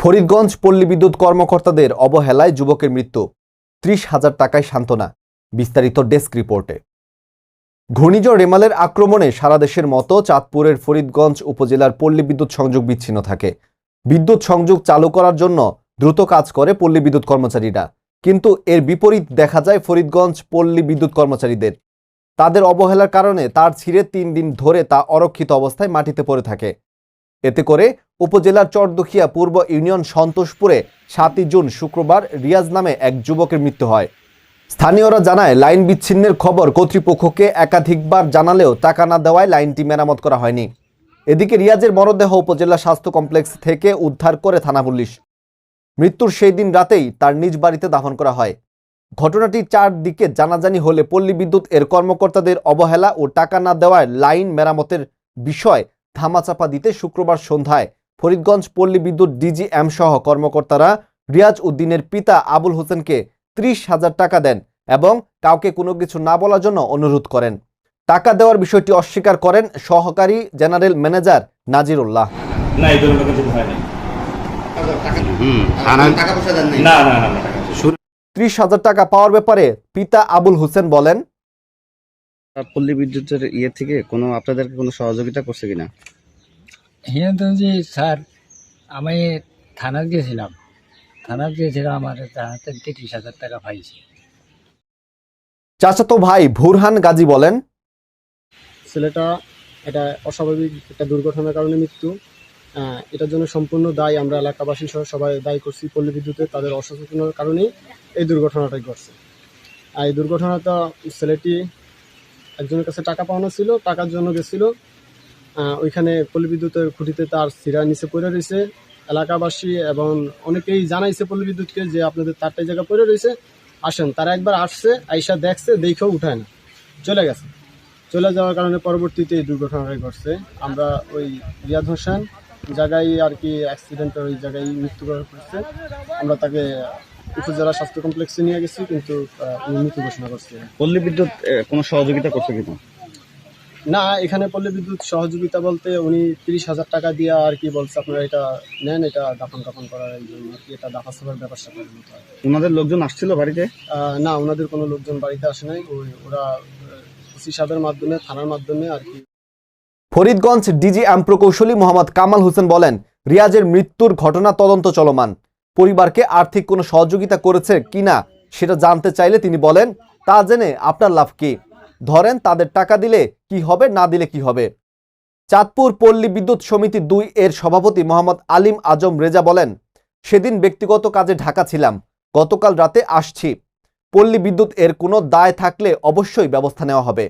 ফরিদগঞ্জ পল্লী বিদ্যুৎ কর্মকর্তাদের অবহেলায় যুবকের মৃত্যু। ত্রিশ হাজার টাকায় সান্ত্বনা। বিস্তারিত ডেস্ক রিপোর্টে। ঘূর্ণিঝড় রেমালের আক্রমণে সারা দেশের মতো চাঁদপুরের ফরিদগঞ্জ উপজেলার পল্লী বিদ্যুৎ সংযোগ বিচ্ছিন্ন থাকে। বিদ্যুৎ সংযোগ চালু করার জন্য দ্রুত কাজ করে পল্লী বিদ্যুৎ কর্মচারীরা। কিন্তু এর বিপরীত দেখা যায় ফরিদগঞ্জ পল্লী বিদ্যুৎ কর্মচারীদের। তাদের অবহেলার কারণে তার ছিঁড়ে তিন দিন ধরে তা অরক্ষিত অবস্থায় মাটিতে পড়ে থাকে। এতে করে উপজেলার চরদুখিয়া পূর্ব ইউনিয়ন সন্তোষপুরে সাতই জুন শুক্রবার রিয়াজ নামে এক যুবকের মৃত্যু হয়। স্থানীয়রা জানায়, লাইন বিচ্ছিন্নের খবর কর্তৃপক্ষকে একাধিকবার জানালেও টাকা না দেওয়ায় লাইনটি মেরামত করা হয়নি। এদিকে রিয়াজের মরদেহ উপজেলা স্বাস্থ্য কমপ্লেক্স থেকে উদ্ধার করে থানা পুলিশ। মৃত্যুর সেই দিন রাতেই তার নিজ বাড়িতে দাফন করা হয়। ঘটনাটি চারদিকে জানাজানি হলে পল্লী বিদ্যুৎ এর কর্মকর্তাদের অবহেলা ও টাকা না দেওয়ায় লাইন মেরামতের বিষয় ধামাচাপা দিতে শুক্রবার সন্ধ্যায় ফরিদগঞ্জ পল্লী বিদ্যুৎ ডিজিএম সহ কর্মকর্তারা রিয়াজ উদ্দিনের পিতা আবুল হোসেনকে ত্রিশ হাজার টাকা দেন এবং কাউকে কোনো কিছু না বলার জন্য অনুরোধ করেন। টাকা দেওয়ার বিষয়টি অস্বীকার করেন সহকারী জেনারেল ম্যানেজার নাজিরুল্লাহ। হয়। ত্রিশ হাজার টাকা পাওয়ার ব্যাপারে পিতা আবুল হোসেন বলেন পল্লী বিদ্যুতের ইয়ে থেকে কোনো আপনাদেরকে কোনো সহযোগিতা করছে কিনা? হ্যাঁ তো যে স্যার আমি থানার গিয়েছিলাম থানার গিয়েছিলাম আমার হাতে তিরিশ হাজার টাকা পাইছি। চাচাতো ভাই ভুরহান গাজী বলেন ছেলেটা এটা অস্বাভাবিক একটা দুর্ঘটনার কারণে মৃত্যু। এটার জন্য সম্পূর্ণ দায় আমরা এলাকাবাসী সহ সবাই দায়ী করছি পল্লী বিদ্যুতের তাদের অসচেতনার কারণেই এই দুর্ঘটনাটাই ঘটছে। আর এই দুর্ঘটনাটা ছেলেটি একজনের কাছে টাকা পাওয়ানো ছিল, টাকার জন্য গেছিল। ওইখানে পল্লী বিদ্যুতের খুঁটিতে তার সিরা নিচে পড়ে রয়েছে। এলাকাবাসী এবং অনেকেই জানাইছে পল্লী বিদ্যুৎকে যে আপনাদের তারটাই জায়গা পড়ে রয়েছে। আসেন, তারা একবার আসছে, আইসা দেখছে, দেখেও উঠায় না। চলে গেছে। চলে যাওয়ার কারণে পরবর্তীতে এই দুর্ঘটনাটা ঘটছে। আমরা ওই রিয়াদ হোসেন জায়গায় আর কি অ্যাক্সিডেন্টের ওই জায়গায় মৃত্যুবরণ করছে। আমরা তাকে উপজেলা স্বাস্থ্য কমপ্লেক্সে নিয়ে গেছি কিন্তু উনি মৃত্যু ঘোষণা করছে। পল্লী বিদ্যুৎ কোনো সহযোগিতা করছে কিনা? না এখানে পল্লী বিদ্যুৎ সহযোগিতা বলতে উনি তিরিশ হাজার টাকা দিয়ে আর কি বলছে আপনারা এটা নেন এটা দাফন কাফন করার জন্য আর কি এটা দাফা সাফার ব্যাপার স্যাপার মতো ওনাদের লোকজন আসছিল বাড়িতে? না ওনাদের কোনো লোকজন বাড়িতে আসে নাই ওই ওরা ওসি সাহেবের মাধ্যমে থানার মাধ্যমে আর কি। ফরিদগঞ্জ ডিজিএম প্রকৌশলী মোহাম্মদ কামাল হোসেন বলেন রিয়াজের মৃত্যুর ঘটনা তদন্ত চলমান। পরিবারকে আর্থিক কোনো সহযোগিতা করেছে কিনা সেটা জানতে চাইলে তিনি বলেন, তা জেনে আপনার লাভ কি? ধরেন তাদের টাকা দিলে কি হবে, না দিলে কি হবে? চাঁদপুর পল্লী বিদ্যুৎ সমিতি দুই এর সভাপতি মোহাম্মদ আলিম আজম রেজা বলেন, সেদিন ব্যক্তিগত কাজে ঢাকা ছিলাম। গতকাল রাতে আসছি। পল্লী বিদ্যুৎ এর কোনো দায় থাকলে অবশ্যই ব্যবস্থা নেওয়া হবে।